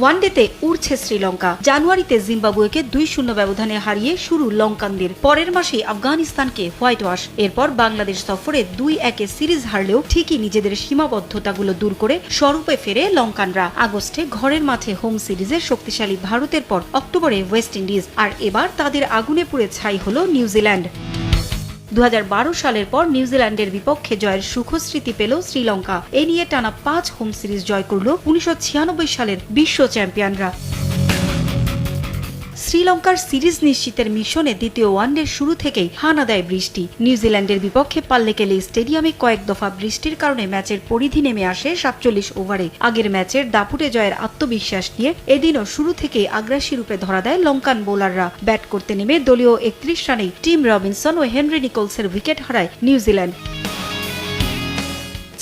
ওয়ানডেতে উড়ছে শ্রীলঙ্কা। জানুয়ারিতে জিম্বাবুয়েকে দুই শূন্য ব্যবধানে হারিয়ে শুরু লঙ্কানদের। পরের মাসে আফগানিস্তানকে হোয়াইট ওয়াশ। এরপর বাংলাদেশ সফরে দুই একে সিরিজ হারলেও ঠিকই নিজেদের সীমাবদ্ধতাগুলো দূর করে স্বরূপে ফেরে লঙ্কানরা। আগস্টে ঘরের মাঠে হোম সিরিজে শক্তিশালী ভারতের পর অক্টোবরে ওয়েস্ট ইন্ডিজ। আর এবার তাদের আগুনে পুড়ে ছাই হল নিউজিল্যান্ড। দু হাজার বারো সালের পর নিউজিল্যান্ডের বিপক্ষে জয়ের সুখস্মৃতি পেল শ্রীলঙ্কা। এ নিয়ে টানা পাঁচ হোম সিরিজ জয় করল উনিশশো ছিয়ানব্বই সালের বিশ্ব চ্যাম্পিয়নরা। শ্রীলঙ্কার সিরিজ নিশ্চিতের মিশনে দ্বিতীয় ওয়ানডের শুরু থেকেই হানা দেয় বৃষ্টি। নিউজিল্যান্ডের বিপক্ষে পাল্লেকেলে স্টেডিয়ামে কয়েক দফা বৃষ্টির কারণে ম্যাচের পরিধি নেমে আসে সাতচল্লিশ ওভারে। আগের ম্যাচের দাপুটে জয়ের আত্মবিশ্বাস নিয়ে এদিনও শুরু থেকেই আগ্রাসী রূপে ধরা দেয় লঙ্কান বোলাররা। ব্যাট করতে নেমে দলীয় একত্রিশ রানেই টিম রবিনসন ও হেনরি নিকোলসের উইকেট হারায় নিউজিল্যান্ড।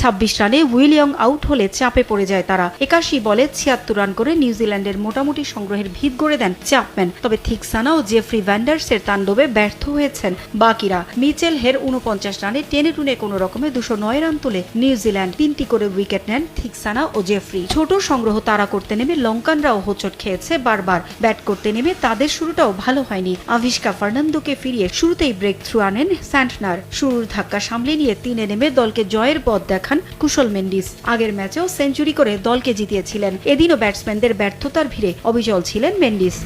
ছাব্বিশ রানে উইলিয়ং আউট হলে চাপে পড়ে যায় তারা। একাশি বলে ছিয়াত্তর রান করে নিউজিল্যান্ডের মোটামুটি সংগ্রহের ভিত গড়ে দেন চ্যাপম্যান তবে থিকসানা ও জেফ্রি ভ্যান্ডার্সের তাণ্ডবে ব্যর্থ হয়েছেন বাকিরা। মিচেল হের উনপঞ্চাশ রানে টেনে টুনে কোনো রকমে দুশো নয় রান তুলে নিউজিল্যান্ড। তিনটি করে উইকেট নেন থিকসানা ও জেফ্রি। ছোট সংগ্রহ তারা করতে নেমে লঙ্কানরাও হোচট খেয়েছে বারবার। ব্যাট করতে নেমে তাদের শুরুটাও ভালো হয়নি। আভিষ্কা ফার্নান্দোকে ফিরিয়ে শুরুতেই ব্রেক থ্রু আনেন স্যান্টনার। শুরুর ধাক্কা সামলে নিয়ে তিনে নেমে দলকে জয়ের পথ দেখান কুশল মেন্ডিস। আগের ম্যাচেও সেঞ্চুরি করে দলকে জিতিয়েছিলেন। এদিনও ব্যাটসম্যানদের ব্যর্থতার ভিড়ে অবিচল ছিলেন মেন্ডিস।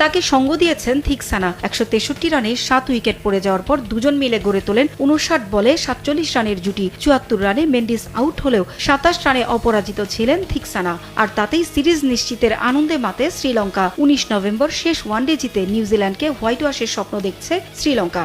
তাকে সঙ্গ দিয়েছেন থিকসানা একশো তেষট্টি রানে সাত উইকেট পড়ে যাওয়ার পর দুজন মিলে গড়ে তোলেন উনষাট বলে সাতচল্লিশ রানের জুটি। চুয়াত্তর রানে মেন্ডিস আউট হলেও সাতাশ রানে অপরাজিত ছিলেন থিকসানা আর তাতেই সিরিজ নিশ্চিতের আনন্দে মাতে শ্রীলঙ্কা। উনিশ নভেম্বর শেষ ওয়ানডে জিতে নিউজিল্যান্ডকে হোয়াইট ওয়াশের স্বপ্ন দেখছে শ্রীলঙ্কা।